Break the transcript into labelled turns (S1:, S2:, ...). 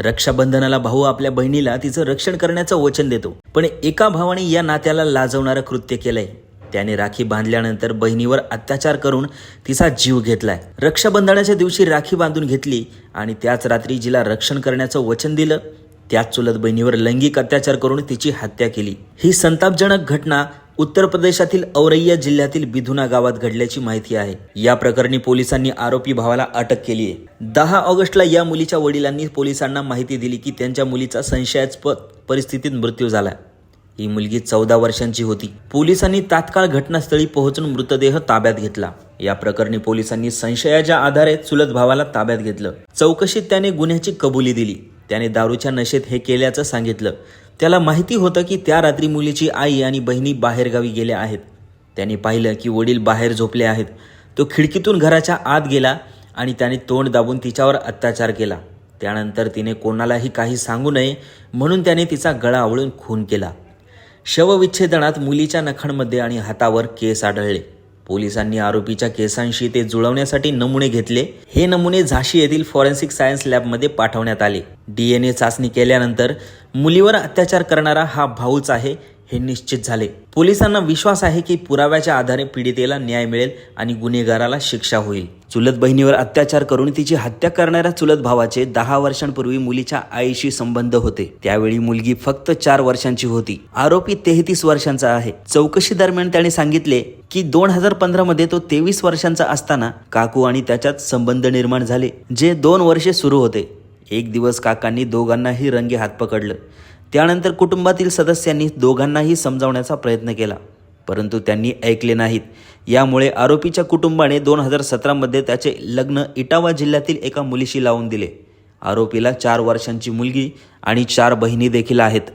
S1: रक्षाबंधनाला भाऊ आपल्या बहिणीला तिचं रक्षण करण्याचं वचन देतो. पण एका भावाने या नात्याला लाजवणारं कृत्य केलंय. त्याने राखी बांधल्यानंतर बहिणीवर अत्याचार करून तिचा जीव घेतलाय. रक्षाबंधनाच्या दिवशी राखी बांधून घेतली आणि त्याच रात्री जिला रक्षण करण्याचं वचन दिलं. त्याच चुलत बहिणीवर लैंगिक अत्याचार करून तिची हत्या केली. ही संतापजनक घटना उत्तर प्रदेशातील औरैया जिल्ह्यातील बिधुना गावात घडल्याची माहिती आहे. या प्रकरणी पोलिसांनी आरोपी भावाला अटक केली आहे. दहा ऑगस्टला या मुलीच्या वडिलांनी पोलिसांना माहिती दिली की त्यांच्या मुलीचा संशयास्पद परिस्थितीत मृत्यू झाला. ही मुलगी चौदा वर्षांची होती. पोलिसांनी तात्काळ घटनास्थळी पोहोचून मृतदेह ताब्यात घेतला. या प्रकरणी पोलिसांनी संशयाच्या आधारे चुलत भावाला ताब्यात घेतलं. चौकशीत त्याने गुन्ह्याची कबुली दिली. त्याने दारूच्या नशेत हे केल्याचं सांगितलं. त्याला माहिती होतं की त्या रात्री मुलीची आई आणि बहिणी बाहेरगावी गेल्या आहेत. त्याने पाहिलं की वडील बाहेर झोपले आहेत. तो खिडकीतून घराच्या आत गेला आणि त्याने तोंड दाबून तिच्यावर अत्याचार केला. त्यानंतर तिने कोणालाही काही सांगू नये म्हणून त्याने तिचा गळा आवळून खून केला. शवविच्छेदनात मुलीच्या नखांमध्ये आणि हातावर केस आढळले. पोलिसांनी आरोपीच्या केसांशी ते जुळवण्यासाठी नमुने घेतले. हे नमुने झाशी येथील फॉरेन्सिक सायन्स लॅबमध्ये पाठवण्यात आले. डीएनए चाचणी केल्यानंतर मुलीवर अत्याचार करणारा हा भाऊच आहे. हे निश्चित झाले. पोलिसांना विश्वास आहे की पुराव्याच्या आधारे पीडितेला न्याय मिळेल आणि गुन्हेगाराला शिक्षा होईल. चुलत बहिणीवर अत्याचार करून तिची हत्या करणाऱ्या चुलत भावाचे दहा वर्षांपूर्वी मुलीच्या आईशी संबंध होते. त्यावेळी मुलगी फक्त चार वर्षांची होती. आरोपी तेहतीस वर्षांचा आहे. चौकशी दरम्यान त्याने सांगितले की दोन हजार पंधरा मध्ये तो तेवीस वर्षांचा असताना काकू आणि त्याच्यात संबंध निर्माण झाले जे दोन वर्षे सुरू होते. एक दिवस काकांनी दोघांनाही रंगे हात पकडलं. त्यानंतर कुटुंबातील सदस्यांनी दोघांनाही समजावण्याचा प्रयत्न केला परंतु त्यांनी ऐकले नाहीत. यामुळे आरोपीच्या कुटुंबाने दोन हजार सतरामध्ये त्याचे लग्न इटावा जिल्ह्यातील एका मुलीशी लावून दिले. आरोपीला चार वर्षांची मुलगी आणि चार बहिणी देखील आहेत.